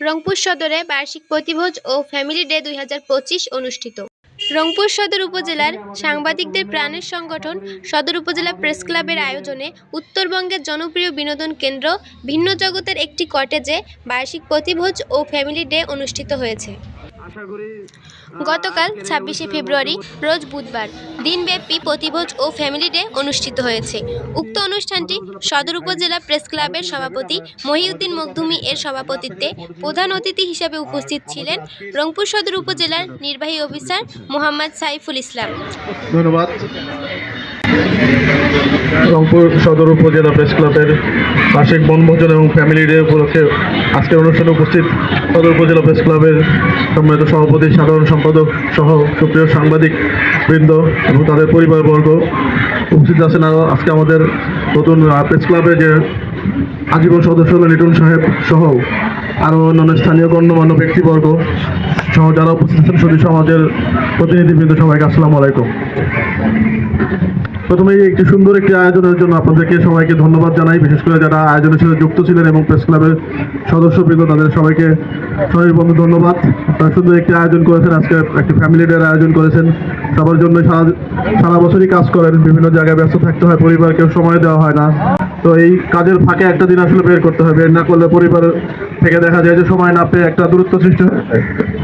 রংপুর সদরে বার্ষিক প্রতিভোজ ও family day দুই হাজার পঁচিশ অনুষ্ঠিত। রংপুর সদর উপজেলার সাংবাদিকদের প্রাণের সংগঠন সদর উপজেলা প্রেস ক্লাবের আয়োজনে উত্তরবঙ্গের জনপ্রিয় বিনোদন কেন্দ্র ভিন্ন জগতের একটি কটেজে বার্ষিক প্রতিভোজ ও ফ্যামিলি ডে অনুষ্ঠিত হয়েছে। গতকাল ছাব্বিশে ফেব্রুয়ারি রোজ বুধবার দিনব্যাপী প্রতিভোজ ও ফ্যামিলি ডে অনুষ্ঠিত হয়েছে। উক্ত অনুষ্ঠানটি সদর উপজেলা প্রেস ক্লাবের সভাপতি মহিউদ্দিন মখদুমি এর সভাপতিত্বে প্রধান অতিথি হিসেবে উপস্থিত ছিলেন রংপুর সদর উপজেলার নির্বাহী অফিসার মোহাম্মদ সাইফুল ইসলাম। ধন্যবাদ। রংপুর সদর উপজেলা প্রেস ক্লাবের বার্ষিক বনভোজন এবং ফ্যামিলি ডে উপলক্ষে আজকের অনুষ্ঠানে উপস্থিত সদর উপজেলা প্রেস ক্লাবের সম্মানিত সভাপতি, সাধারণ সম্পাদক সহ সুপ্রিয় সাংবাদিক বৃন্দ এবং তাদের পরিবারবর্গ উপস্থিত আছেন। আরও আজকে আমাদের নতুন প্রেস ক্লাবে যে আজীবন সদস্য হলেন লিটন সাহেব সহ আরও অন্যান্য স্থানীয় গণ্যমান্য ব্যক্তিবর্গ সহ যারা উপস্থিত আছেন সমাজের প্রতিনিধিবৃন্দ সবাইকে আসসালামু আলাইকুম। প্রথমেই একটি সুন্দর একটি আয়োজনের জন্য আপনাদেরকে সবাইকে ধন্যবাদ জানাই। বিশেষ করে যারা আয়োজনের সাথে যুক্ত ছিলেন এবং প্রেস ক্লাবের সদস্যবৃন্দ, তাদের সবাইকে শরীরবন্ধ ধন্যবাদ। আপনারা সুন্দর একটি আয়োজন করেছেন, আজকে একটি ফ্যামিলি ডের আয়োজন করেছেন। সবার জন্য সারা সারা বছরই কাজ করেন, বিভিন্ন জায়গায় ব্যস্ত থাকতে হয় পরিবারকেও সময় দেওয়া হয় না। তো এই কাজের ফাঁকে একটা দিন আসলে বের করতে হবে, বের না করলে পরিবার থেকে দেখা যায় যে সময় না পেয়ে একটা দূরত্ব সৃষ্টি হয়।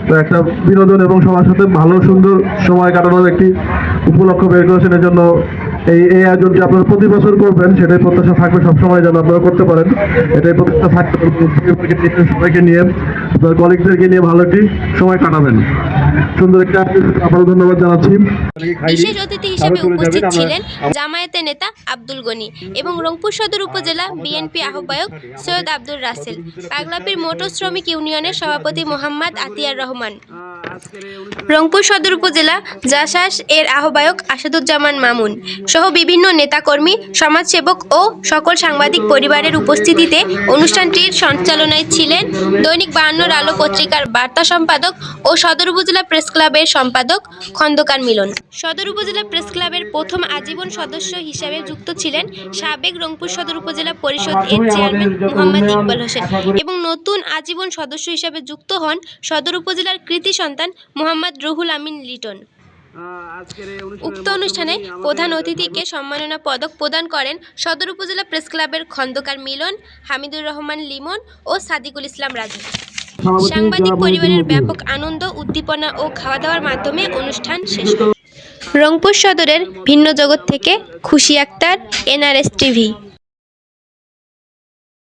তো একটা বিনোদন এবং সবার সাথে ভালো, সুন্দর সময় কাটানোর একটি উপলক্ষ বের করেছেন। এর জন্য এই এই আয়োজনটি আপনারা প্রতি বছর করবেন সেটাই প্রত্যাশা থাকবে সবসময় যেন আপনারা করতে পারেন। এটাই প্রত্যাশা থাকবে। সবাইকে নিয়ে আপনার কলিগদেরকে নিয়ে ভালো একটি সময় কাটাবেন। সুন্দর একটি আপনারা ধন্যবাদ জানাচ্ছি। বিশেষ অতিথি হিসেবে উপস্থিত ছিলেন জামায়াতের নেতা আব্দুল গনি এবং রংপুর সদর উপজেলা বিএনপি আহ্বায়ক সৈয়দ আব্দুল রাসেল। পাগলাপির মোটর শ্রমিক ইউনিয়নের সভাপতি মোহাম্মদ আতিয়ার রহমান। রংপুর সদর উপজেলা জাসাস এর আহ্বায়ক আসাদুজ্জামান মামুন সহ বিভিন্ন নেতাকর্মী, সমাজসেবক ও সকল সাংবাদিক পরিবারের উপস্থিতিতে অনুষ্ঠানটির সঞ্চালনায় ছিলেন দৈনিক বায়ান্নর আলো পত্রিকার বার্তা সম্পাদক ও সদর উপজেলা প্রেস ক্লাবের সম্পাদক খন্দকার মিলন। সদর উপজেলা প্রেস ক্লাবের প্রথম আজীবন সদস্য হিসাবে যুক্ত ছিলেন সাবেক রংপুর সদর উপজেলা পরিষদ এর চেয়ারম্যান মোহাম্মদ ইকবাল হোসেন এবং নতুন আজীবন সদস্য হিসাবে যুক্ত হন সদর উপজেলার কৃতি সন্তান মোহাম্মদ রুহুল আমিন লিটন। উক্ত অনুষ্ঠানে প্রধান অতিথিকে সম্মাননা পদক প্রদান করেন সদর উপজেলা প্রেস ক্লাবের খন্দকার মিলন হামিদুর রহমান লিমন ও সাদিকুল ইসলাম রাজু। সাংবাদিক পরিবারের ব্যাপক আনন্দ উদ্দীপনা ও খাওয়া দাওয়ার মাধ্যমে অনুষ্ঠান শেষ হয়। রংপুর সদরের ভিন্ন জগৎ থেকে খুশি আক্তার এনআরএস টিভি।